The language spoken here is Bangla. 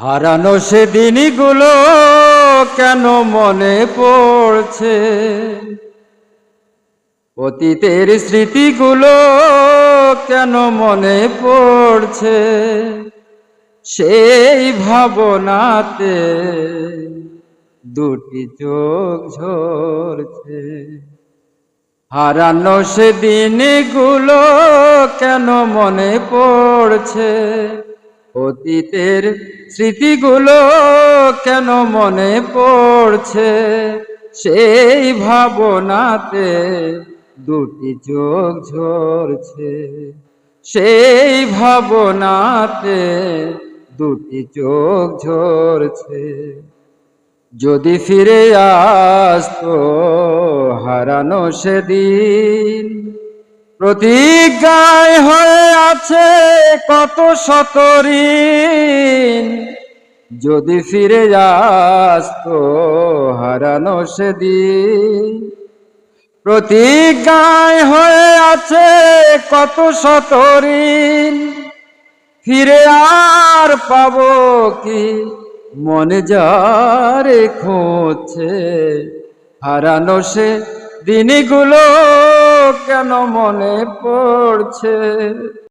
হারানো সে দিনগুলো কেন মনে পড়ছে? অতীতের স্মৃতিগুলো কেন মনে পড়ছে? সেই ভাবনাতে দুটি চোখ ঝরছে। হারানো সে দিনগুলো কেন মনে পড়ছে? অতীতের স্মৃতিগুলো কেন মনে পড়ছে? সেই ভাবনাতে দুটি চোখ ঝরছে। সেই ভাবনাতে দুটি চোখ ঝরছে। যদি ফিরে আসতো হারানো সেদিন, প্রতিজ্ঞায় হয়ে আছে কত শতরিন যদি ফিরে আসতো, হারানো সেদিন। প্রতিজ্ঞায় হয়ে আছে কত শতরিন ফিরে আর পাব কি? মনে যারে খুঁজছে হারানো সে দিনগুলো কেন মনে পড়ছে?